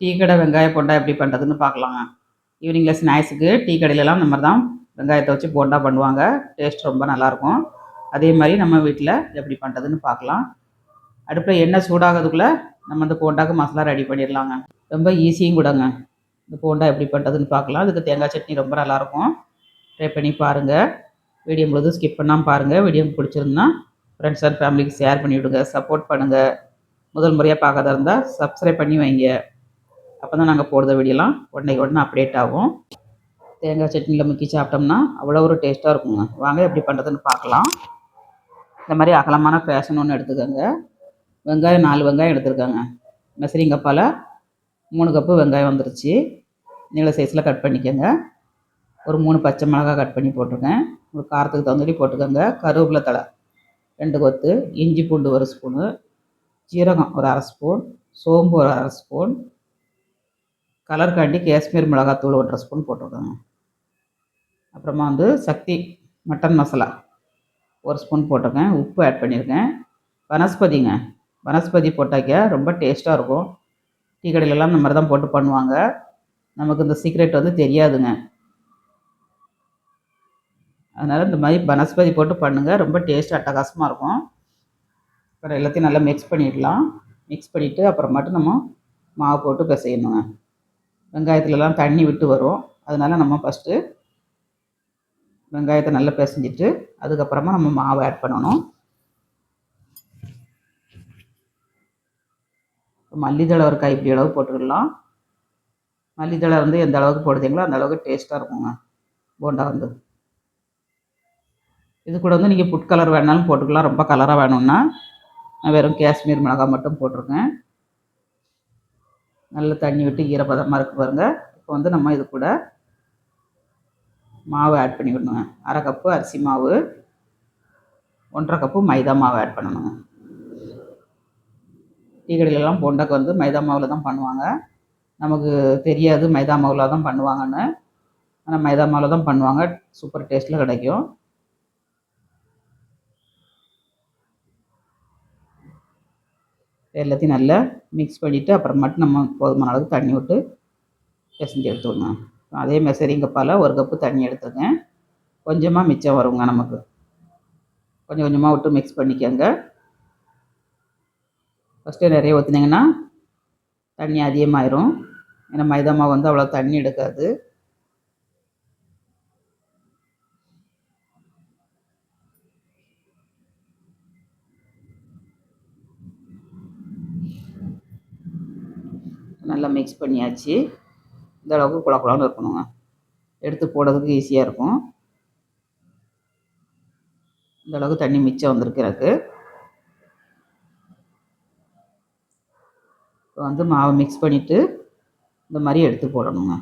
Tea கடை வெங்காய போண்டா எப்படி பண்ணுறதுன்னு பார்க்கலாங்க. ஈவினிங்கில் ஸ்நாக்ஸுக்கு டீ கடையிலலாம் இந்த மாதிரி தான் வெங்காயத்தை வச்சு போண்டா பண்ணுவாங்க. டேஸ்ட் ரொம்ப நல்லாயிருக்கும். அதே மாதிரி நம்ம வீட்டில் எப்படி பண்ணுறதுன்னு பார்க்கலாம். அடுப்பில் எண்ணெய் சூடாகிறதுக்குள்ளே நம்ம இந்த போண்டாக்கு மசாலா ரெடி பண்ணிடலாங்க. ரொம்ப ஈஸியும் கூடங்க. இந்த போண்டா எப்படி பண்ணுறதுன்னு பார்க்கலாம். அதுக்கு தேங்காய் சட்னி ரொம்ப நல்லாயிருக்கும். ட்ரை பண்ணி பாருங்கள் வீடியோ முழுதும் ஸ்கிப் பண்ணாமல் பாருங்கள் வீடியோ பிடிச்சிருந்தா ஃப்ரெண்ட்ஸ் அண்ட் ஃபேமிலிக்கு ஷேர் பண்ணிவிடுங்க. சப்போர்ட் பண்ணுங்கள் முதல் முறையாக பார்க்காத இருந்தால் சப்ஸ்கிரைப் பண்ணி வைங்க. அப்போ தான் நாங்கள் போடுற வீடியோலாம் உடனே உடனே அப்டேட் ஆகும். தேங்காய் சட்னியில் முக்கி சாப்பிட்டோம்னா அவ்வளோ ஒரு டேஸ்ட்டாக இருக்குங்க. வாங்க எப்படி பண்ணுறதுன்னு பார்க்கலாம். இந்த மாதிரி அகலமான பேஷன் ஒன்று எடுத்துக்கோங்க. வெங்காயம் நாலு வெங்காயம் எடுத்துருக்காங்க. மெசரிங் கப்பால் மூணு கப்பு வெங்காயம் வந்துருச்சு. நீள சைஸில் கட் பண்ணிக்கோங்க. ஒரு மூணு பச்சை மிளகாய் கட் பண்ணி போட்டிருக்கேன். ஒரு காரத்துக்கு தகுந்தபடி போட்டுக்கோங்க. கருவேப்பிலை தழை ரெண்டு கொத்து இஞ்சி பூண்டு ஒரு ஸ்பூனு ஜீரகம் ஒரு அரை ஸ்பூன் சோம்பு ஒரு அரை ஸ்பூன் கலருக்காண்டி காஷ்மீர் மிளகாத்தூள் ஒன்றரை ஸ்பூன் போட்டுக்கோங்க. அப்புறமா வந்து சக்தி மட்டன் மசாலா ஒரு ஸ்பூன் போட்டிருக்கேன் உப்பு ஆட் பண்ணியிருக்கேன் வனஸ்பதிங்க. வனஸ்பதி போட்டாக்க ரொம்ப டேஸ்ட்டாக இருக்கும். டீ கடையிலலாம் இந்த மாதிரி தான் போட்டு பண்ணுவாங்க. நமக்கு இந்த சீக்ரெட் வந்து தெரியாதுங்க. அதனால் இந்த மாதிரி வனஸ்பதி போட்டு பண்ணுங்கள் ரொம்ப டேஸ்ட் அட்டகாசமாக இருக்கும். அப்புறம் எல்லாத்தையும் நல்லா மிக்ஸ் பண்ணிடலாம். மிக்ஸ் பண்ணிவிட்டு அப்புறமாட்டு நம்ம மாவு போட்டு பிசையணுங்க. வெங்காயத்துலலாம் தண்ணி விட்டு வரும். அதனால் நம்ம ஃபஸ்ட்டு வெங்காயத்தை நல்லா பிசைஞ்சிட்டு அதுக்கப்புறமா நம்ம மாவு ஆட் பண்ணணும். மல்லித்தழை ஒரு கைப்பிடி அளவு போட்டுக்கலாம். மல்லித்தழை வந்து எந்த அளவுக்கு போடுறீங்களோ அந்த அளவுக்கு டேஸ்ட்டாக இருக்குங்க. போண்டா வந்து. இது கூட வந்து நீங்கள் புட் கலர் வேணாலும் போட்டுக்கலாம். ரொம்ப கலராக வேணும்னா நான் வெறும் காஷ்மீர் மிளகாய் மட்டும் போட்டிருக்கேன். நல்ல தண்ணி விட்டு ஈரப்பதமாக இருக்கு பாருங்கள் இப்போ வந்து நம்ம இது கூட மாவு ஆட் பண்ணிவிடணுங்க அரை கப்பு அரிசி மாவு ஒன்றரை கப்பு மைதா மாவு ஆட் பண்ணணுங்க. டீ கடையிலலாம் போண்டாக்கு வந்து மைதா மாவில் தான் பண்ணுவாங்க. நமக்கு தெரியாது மைதா மாவில் தான் பண்ணுவாங்கன்னு. ஆனால் மைதா மாவில் தான் பண்ணுவாங்க. சூப்பர் டேஸ்ட்டில் கிடைக்கும். எல்லாத்தையும் நல்லா மிக்ஸ் பண்ணிவிட்டு அப்புறமாட்டு நம்ம போதுமான அளவுக்கு தண்ணி விட்டு பிசைஞ்சு எடுத்துக்கணும் அதே மாதிரி சரிங்கப்பால் ஒரு கப்பு தண்ணி எடுத்துங்க கொஞ்சமாக மிச்சம் வருங்க நமக்கு. கொஞ்சம் கொஞ்சமாக விட்டு மிக்ஸ் பண்ணிக்கோங்க. ஃபஸ்ட்டு நிறைய ஊற்றுனீங்கன்னா தண்ணி அதிகமாயிரும். ஏன்னா மைதா மாவு வந்து அவ்வளோ தண்ணி எடுக்காது. நல்லா மிக்ஸ் பண்ணியாச்சு. இந்த அளவுக்கு குழா குழான்னு இருக்கணுங்க. எடுத்து போடுறதுக்கு ஈஸியாக இருக்கும். இந்த அளவுக்கு தண்ணி மிச்சம் வந்திருக்கு எனக்கு. இப்போ வந்து மாவை மிக்ஸ் பண்ணிவிட்டு இந்த மாதிரி எடுத்து போடணுங்க.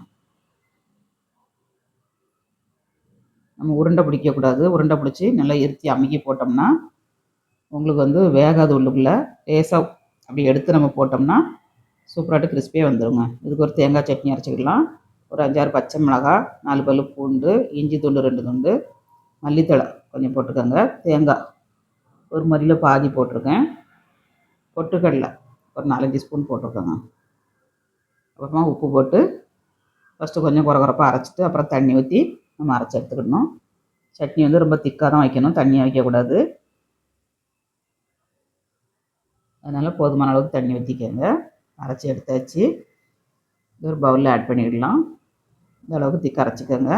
நம்ம உருண்டை பிடிக்கக்கூடாது உருண்டை பிடிச்சி நல்லா இருத்தி அமுக்கி போட்டோம்னா உங்களுக்கு வந்து வேகாது உள்ளுக்குள்ளே. லேசாக அப்படி எடுத்து நம்ம போட்டோம்னா சூப்பராகிட்டு கிறிஸ்பியாக வந்துடுங்க இதுக்கு ஒரு தேங்காய் சட்னி அரைச்சிக்கலாம். ஒரு அஞ்சாறு பச்சை மிளகா நாலு பல் பூண்டு இஞ்சி துண்டு ரெண்டு துண்டு மல்லித்தழை கொஞ்சம் போட்டுக்கோங்க. தேங்காய் ஒரு மரியில் பாதி போட்டிருக்கேன். பொட்டுக்கடலை ஒரு நாலஞ்சு ஸ்பூன் போட்டிருக்கோங்க. அப்புறமா உப்பு போட்டு ஃபஸ்ட்டு கொஞ்சம் குறகுறப்பாக அரைச்சிட்டு அப்புறம் தண்ணி ஊற்றி நம்ம அரைச்சி எடுத்துக்கிடணும் சட்னி வந்து ரொம்ப திக்காக தான் வைக்கணும். தண்ணியாக வைக்கக்கூடாது. அதனால் போதுமான அளவுக்கு தண்ணி ஊற்றிக்கோங்க அரைச்சி எடுத்தாச்சு. இது ஒரு பவுலில் ஆட் பண்ணிடலாம். இந்த அளவுக்கு திக்க அரைச்சிக்கோங்க.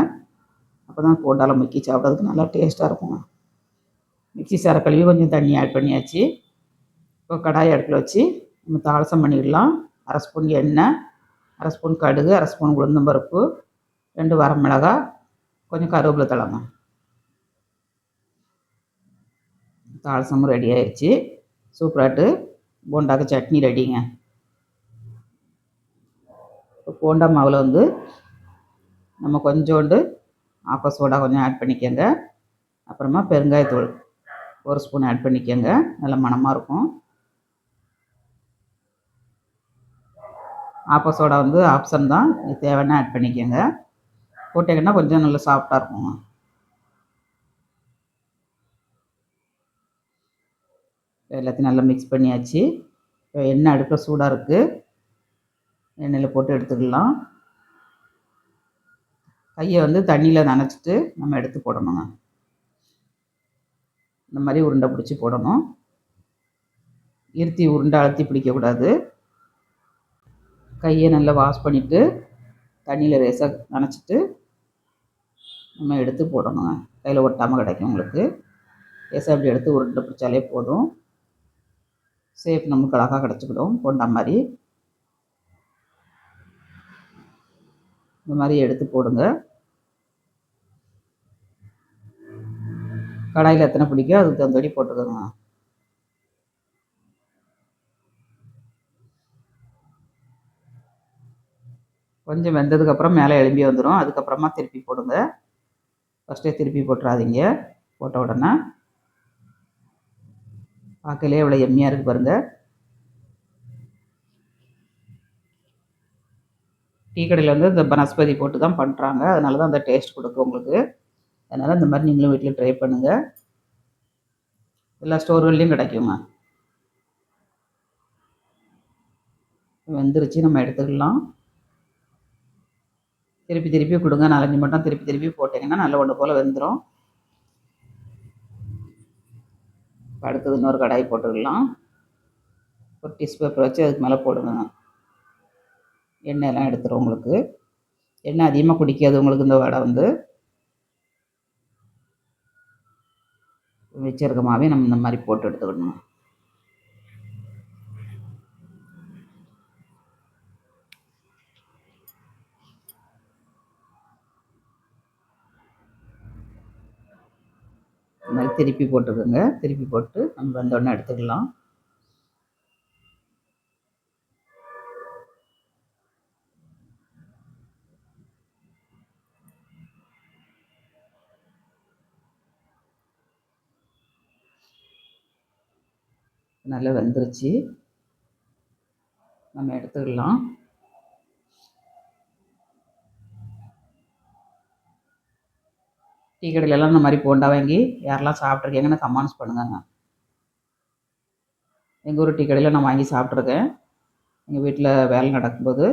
அப்போ தான் போட்டால முக்கி சாப்பிட்றதுக்கு நல்லா டேஸ்ட்டாக இருக்குங்க. மிக்சி சார கழுவி கொஞ்சம் தண்ணி ஆட் பண்ணியாச்சு. இப்போ கடாயை அடுப்பில் வச்சு நம்ம தாளசம் பண்ணிடலாம். அரை ஸ்பூன் எண்ணெய் அரை ஸ்பூன் கடுகு அரை ஸ்பூன் உளுந்தம்பருப்பு ரெண்டு வரமிளகாய் கொஞ்சம் கருவேப்பிலை தழங்க. தாளசமும் ரெடி ஆயிடுச்சு சூப்பராட்டு. போண்டாக்கு சட்னி ரெடிங்க இப்போ போண்டா மாவில் வந்து நம்ம கொஞ்சோண்டு ஆப்ப சோடா கொஞ்சம் ஆட் பண்ணிக்கோங்க. அப்புறமா பெருங்காயத்தூள் ஒரு ஸ்பூன் ஆட் பண்ணிக்கோங்க. நல்ல மணமாக இருக்கும். ஆப்ப சோடா வந்து ஆப்ஷன் தான். இது தேவைன்னா ஆட் பண்ணிக்கோங்க. போட்டிங்கன்னா கொஞ்சம் நல்லா சாஃப்டாக இருக்குங்க. எல்லாத்தையும் நல்லா மிக்ஸ் பண்ணியாச்சு. இப்போ எண்ணெய் அடுப்பில் சூடாக இருக்குது எண்ணெயில் போட்டு எடுத்துக்கலாம் கையை வந்து தண்ணியில் நனைச்சிட்டு நம்ம எடுத்து போடணுங்க. இந்த மாதிரி உருண்டை பிடிச்சி போடணும். இருத்தி உருண்டை அழுத்தி பிடிக்கக்கூடாது கையை நல்லா வாஷ் பண்ணிவிட்டு தண்ணியில் ரேசாக நனைச்சிட்டு நம்ம எடுத்து போடணுங்க. கையில் ஒட்டாமல் கிடைக்கும் உங்களுக்கு. லேசாக அப்படி எடுத்து உருண்டை பிடிச்சாலே போதும். சேஃப் நமக்கு அழகாக கிடச்சிக்கிடும். போண்டா மாதிரி. இந்த மாதிரி எடுத்து போடுங்க. கடாயில் எத்தனை பிடிக்கும் அதுக்கு தகுந்தபடி போட்டுக்கோங்க. கொஞ்சம் வெந்ததுக்கப்புறம் மேலே எழும்பி வந்துடும் அதுக்கப்புறமா திருப்பி போடுங்க. ஃபஸ்ட்டே திருப்பி போட்டுறாதீங்க. போட்ட உடனே. பார்க்கலே எவ்வளோ எம்மியாக இருக்குது பாருங்கள் டீ கடையில் வந்து இந்த பனஸ்பதி போட்டு தான் பண்ணுறாங்க அதனால தான் அந்த டேஸ்ட் கொடுக்கும் உங்களுக்கு. அதனால் இந்த மாதிரி நீங்களும் வீட்டில் ட்ரை பண்ணுங்கள் எல்லா ஸ்டோர்கள்லேயும் கிடைக்குங்க. வெந்துருச்சு நம்ம எடுத்துக்கலாம். திருப்பி திருப்பி கொடுங்க. நாலஞ்சு மட்டும் திருப்பி திருப்பி போட்டிங்கன்னா நல்ல ஒன்று போல் வெந்துடும் அடுத்தது இன்னொரு கடாய் போட்டுக்கலாம். ஒரு டிஷ் பேப்பர் வச்சு அதுக்கு மேலே போடுங்க. எண்ணெயெல்லாம் எடுத்துரும் உங்களுக்கு. எண்ணெய் அதிகமாக குடிக்காது உங்களுக்கு இந்த வடை வந்து. வச்சிருக்க மாவே நம்ம இந்த மாதிரி போட்டு எடுத்துக்கணும். இந்த மாதிரி திருப்பி போட்டுக்கோங்க. திருப்பி போட்டு நம்ம வந்தோடனே எடுத்துக்கலாம். நல்லா வெந்துருச்சு. நம்ம எடுத்துக்கலாம் டீ கடையிலலாம் இந்த மாதிரி போண்டா வாங்கி யாரெல்லாம் சாப்பிட்ருக்கீங்கன்னு கமெண்ட்ஸ் பண்ணுங்கங்க. எங்கள் ஊர் டீ கடையில் நான் வாங்கி சாப்பிட்ருக்கேன் எங்கள் வீட்டில் வேலை நடக்கும்போது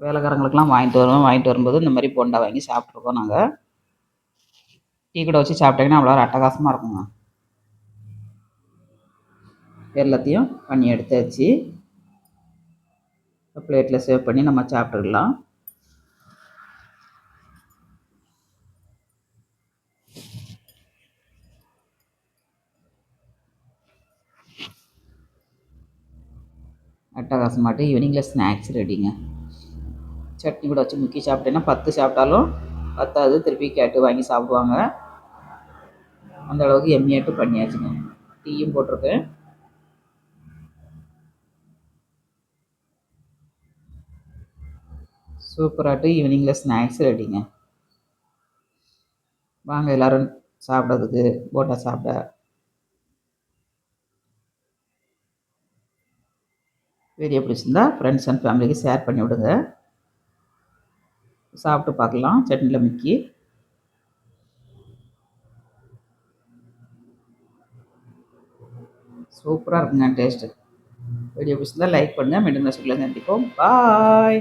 வேலைக்காரங்களுக்கெல்லாம் வாங்கிட்டு வருவோம் வாங்கிட்டு வரும்போது இந்த மாதிரி போண்டா வாங்கி சாப்பிட்ருக்கோம் நாங்கள் டீ கடை வச்சு சாப்பிட்டீங்கன்னா அவ்வளோ அட்டகாசமாக இருக்குங்க. எல்லாத்தையும் பண்ணி எடுத்தாச்சு. பிளேட்டில் சேவ் பண்ணி நம்ம சாப்பிட்டுக்கலாம் அட்டகாசமாட்டு ஈவினிங்கில் ஸ்நாக்ஸ் ரெடிங்க சட்னி கூட வச்சு முக்கி சாப்பிட்டேன்னா பத்து சாப்பிட்டாலும் பத்தாவது திருப்பி கேட்டு வாங்கி சாப்பிடுவாங்க. அந்த அளவுக்கு எம்மியாட்டு பண்ணியாச்சுங்க. டீயும் போட்டிருக்கேன். சூப்பராகிட்டு ஈவினிங்கில் ஸ்நாக்ஸ் ரெடிங்க வாங்க எல்லோரும் சாப்பிட்றதுக்கு போட்டா சாப்பிட. வீடியோ பிடிச்சிருந்தா ஃப்ரெண்ட்ஸ் அண்ட் ஃபேமிலிக்கு ஷேர் பண்ணி விடுங்க. சாப்பிட்டு பார்க்கலாம். சட்னியில் முக்கி. சூப்பராக இருக்குங்க டேஸ்ட்டு வீடியோ பிடிச்சிருந்தா லைக் பண்ணுங்கள் மீண்டும் நெக்ஸ்ட் சந்திப்போம். பாய்